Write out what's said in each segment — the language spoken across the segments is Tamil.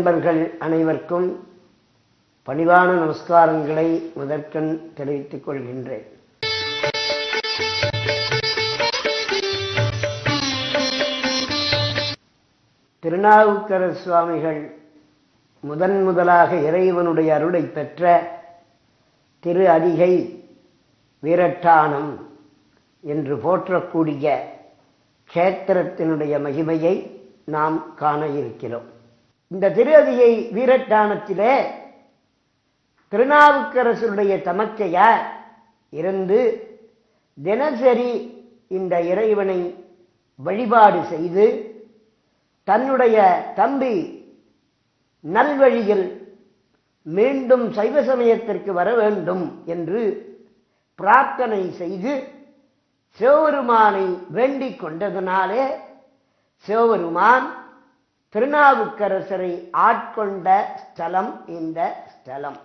நண்பர்கள் அனைவருக்கும் பணிவான நமஸ்காரங்களை முதற்கண் தெரிவித்துக் கொள்கின்றேன். திருநாவுக்கர சுவாமிகள் முதன் முதலாக இறைவனுடைய அருளை பெற்ற திரு அதிகை வீரட்டானம் என்று போற்றக்கூடிய கேத்திரத்தினுடைய மகிமையை நாம் காண இருக்கிறோம். இந்த திருவதியை வீரட்டானத்திலே திருநாவுக்கரசருடைய தமக்கையார் இருந்து தினசரி இந்த இறைவனை வழிபாடு செய்து தன்னுடைய தம்பி நல்வழியில் மீண்டும் சைவ சமயத்திற்கு வர வேண்டும் என்று பிரார்த்தனை செய்து சிவபெருமானை வேண்டிக் கொண்டதனாலே சிவபெருமான் திருநாவுக்கரசரை ஆட்கொண்ட ஸ்தலம் இந்த ஸ்தலம்.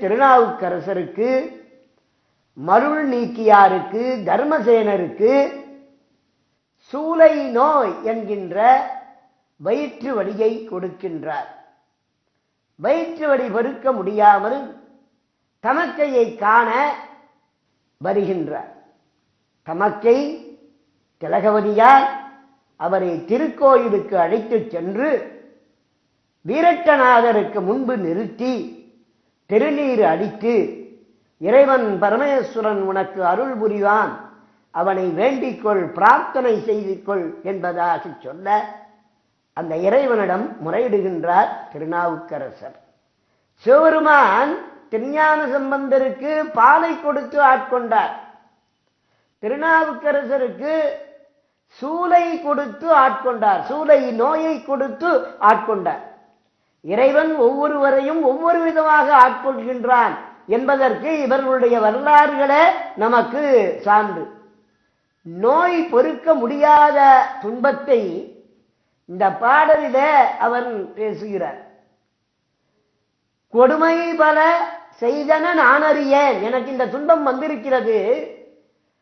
திருநாவுக்கரசருக்கு மருள் நீக்கியாருக்கு தர்மசேனருக்கு சூலை நோய் என்கின்ற வயிற்று வலியை கொடுக்கின்றார். வயிற்று வலி பெருக்க முடியாமல் தமக்கையை காண வருகின்றார். தமக்கை திலகவதியார் அவரை திருக்கோயிலுக்கு அழைத்துச் சென்று வீரட்டநாதருக்கு முன்பு நிறுத்தி திருநீர் அடித்து இறைவன் பரமேஸ்வரன் உனக்கு அருள் புரிவான். அவனை வேண்டிக்கொள் பிரார்த்தனை செய்து கொள் என்பதாக சொல்ல அந்த இறைவனிடம் முறையிடுகின்றார் திருநாவுக்கரசர். சிவபெருமான் திருஞான சம்பந்தருக்கு பாலை கொடுத்து ஆட்கொண்டார். திருநாவுக்கரசருக்கு சூலை கொடுத்து ஆட்கொண்டார். சூலை நோயை கொடுத்து ஆட்கொண்டார். இறைவன் ஒவ்வொருவரையும் ஒவ்வொரு விதமாக ஆட்கொள்கின்றான் என்பதற்கு இவர்களுடைய வரலாறுகளே நமக்கு சான்று. நோய் பொறுக்க முடியாத துன்பத்தை இந்த பாடலிலே அவன் பேசுகிறார். கொடுமை பல செய்தன நான் அறியேன் எனக்கு இந்த துன்பம் வந்திருக்கிறது.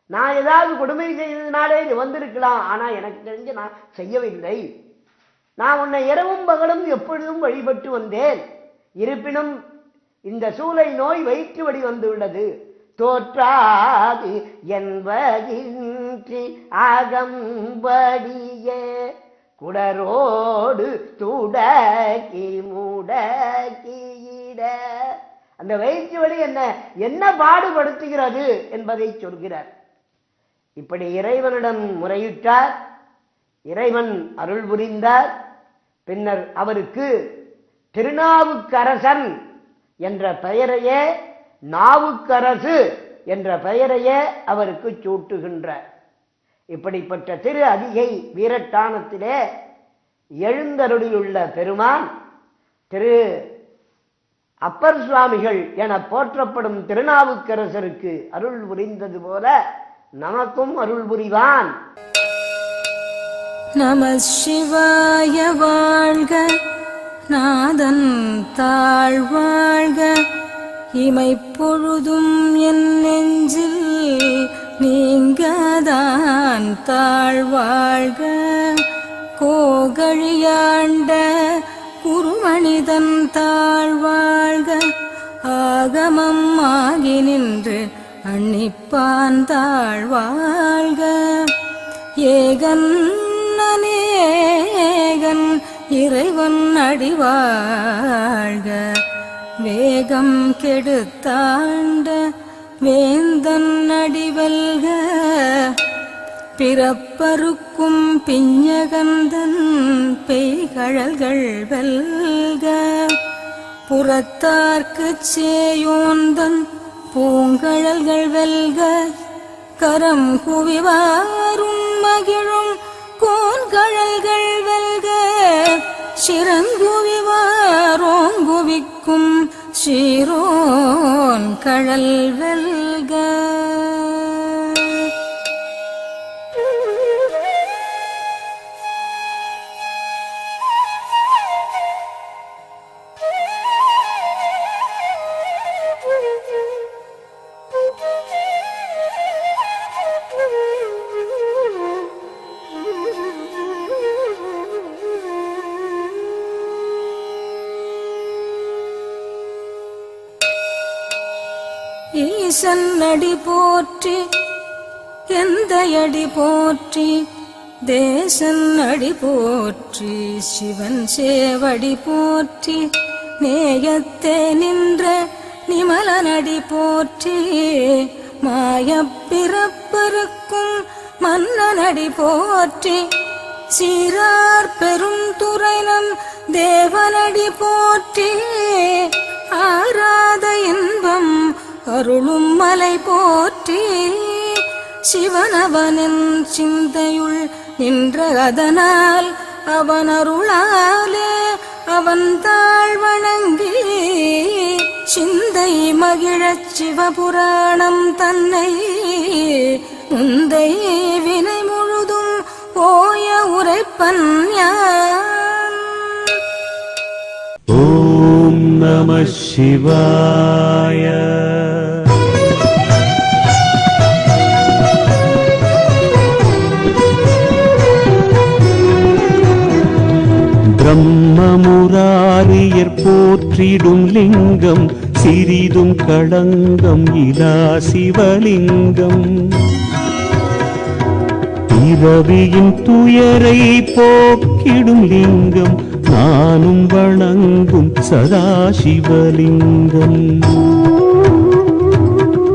நான் ஏதாவது கொடுமை செய்ததுனாலே இது வந்திருக்கலாம். ஆனா எனக்கு தெரிஞ்சு நான் செய்யவில்லை. நான் உன்னை இரவும் பகலும் எப்பொழுதும் வழிபட்டு வந்தேன். இருப்பினும் இந்த சூளை நோய் வயிற்று வழி வந்துள்ளது. தோற்றாது என்பதின்றி அகம்படியே குடரோடு துடக்கி முடக்கியிட. அந்த வயிற்று வழி என்ன என்ன பாடுபடுத்துகிறது என்பதை சொல்கிறார். இப்படி இறைவனிடம் முறையிட்டார் இறைவன் அருள் புரிந்தார் பின்னர் அவருக்கு திருநாவுக்கரசன் என்ற பெயரையே நாவுக்கரசு என்ற பெயரையே அவருக்கு சூட்டுகின்றார். இப்படிப்பட்ட திரு அதிகை வீரட்டானத்திலே எழுந்தருளியுள்ள பெருமான் திரு அப்பர் சுவாமிகள் என போற்றப்படும் திருநாவுக்கரசருக்கு அருள் புரிந்தது போல நமக்கும் அருள் புரிவான். நம சிவாய வாழ்க நாதன் தாழ்வாழ்க இமைப்பொழுதும் என் நெஞ்சில் நீங்கதான் தாழ்வாழ்க கோகழியாண்ட குருமனிதன் தாழ்வாழ்க ஆகமம் ஆகி நின்று அன்னிப்பான் தாழ்வாழ்க. ஏகன் அநேகன் இறைவன் அடிவாழ்க. வேகம் கெடுத்தாண்ட வேந்தன் அடிவல்க. பிறப்பருக்கும் பிஞ்சகந்தன் பெய்கழல்கள் வெல்க. புறத்தார்க்குச் சேயோந்தன் பூங்கழல்கள் வெல்க கரம் குவிவாரும் மகிழும் கோன்கழல்கள் வெல்க. சிறங்குவிவாரோங்குவிக்கும் சீரோன் கழல் வெல்க ஈசன் அடி போற்றி எந்த அடி போற்றி தேசன் அடி போற்றி சிவன் சேவடி போற்றி நேயத்தே நின்ற நிமலனடி போற்றி மாயப் பிறப்பருக்கும் மன்னனடி போற்றி சீரார் பெரும் துறைனம் தேவனடி போற்றி. அருளும் மலை போற்றி சிவனவனின் சிந்தையுள் நின்ற அதனால் அவன் அருளாலே அவன் தாழ் வணங்கி சிந்தை மகிழச் சிவபுராணம் தன்னை முந்தை வினை முழுதும் ஓய உரைப்பன் யான். நம சிவாய பிரம்மமுராரியர் போற்றிடும் லிங்கம் சிறிதும் களங்கம் இலா சிவலிங்கம் இரவியின் துயரை போக்கிடும் லிங்கம் நானும் வணங்கும் சதாசிவலிங்கம்.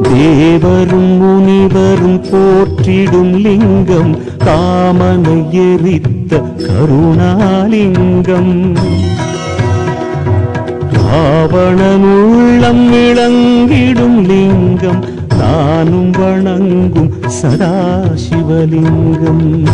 தேவரும் முனிவரும் போற்றிடும் லிங்கம் காமனை எரித்த கருணாலிங்கம். ராவணன் உள்ளம் விளங்கிடும் லிங்கம் நானும் வணங்கும் சதாசிவலிங்கம்.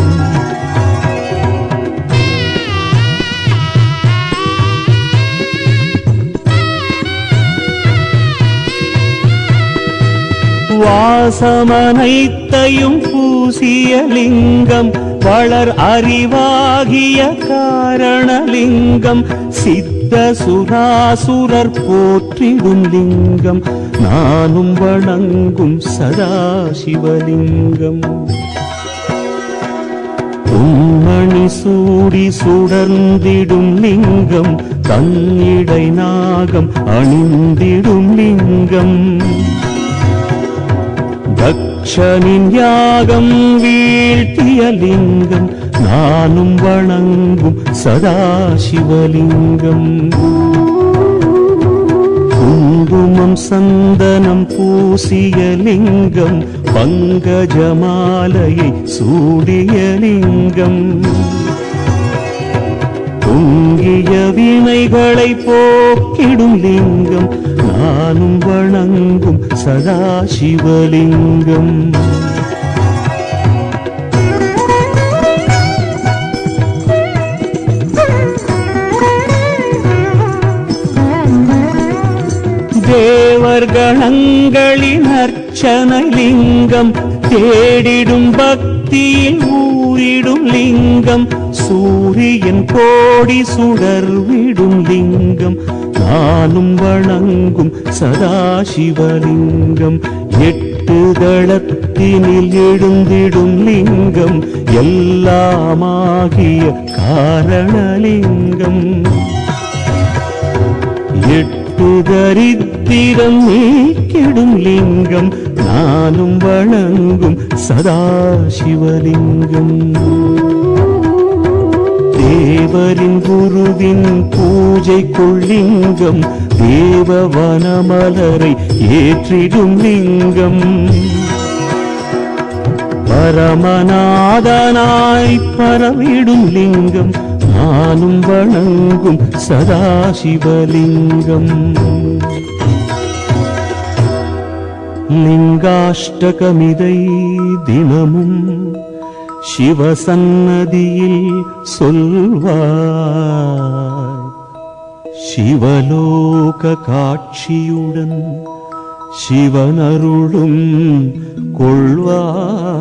வாசமனைத்தையும் பூசிய லிங்கம் வளர் அறிவாகிய காரணலிங்கம் சித்த சுராசுரர் போற்றிடும் லிங்கம் நானும் வணங்கும் சதாசிவலிங்கம். பொன்மணி சூடி சுடர்ந்திடும் லிங்கம் தன்னிடை நாகம் அணிந்திடும் லிங்கம். தக்ஷனின் யாகம் வீழ்த்திய லிங்கம் நானும் வணங்கும் சதாசிவலிங்கம். குங்குமம் சந்தனம் பூசிய லிங்கம் பங்கஜமாலையை சூடிய லிங்கம். பொங்கிய வினைகளை போக்கிடும் லிங்கம் நானும் வணங்கும் சதாசிவலிங்கம். தேவர் கணங்களின் அர்ச்சனை லிங்கம் தேடிடும் தீயில் ஊறிடும் லிங்கம் சூரியன் கோடி சுடர்விடும் லிங்கம். நானும் வணங்கும் சதாசிவலிங்கம். எட்டு தளத்தினில் எழுந்திடும் லிங்கம் எல்லாமாகிய காரணலிங்கம். எட்டு தரித்திரம் நீக்கிடும் லிங்கம் நானும் வழங்கும் சதா சிவலிங்கம் தேவரின் குருவின் பூஜை கொள்ளிங்கம் தேவ வனமலரை ஏற்றிடும் லிங்கம். பரமநாதனாய் பரவிடும் லிங்கம் நானும் வணங்கும் சதாசிவலிங்கம். லிங்காஷ்டகமிதை தினமும் சிவசன்னதியில் சொல்வார். சிவலோக காட்சியுடன் சிவனருளும் கொள்வார்.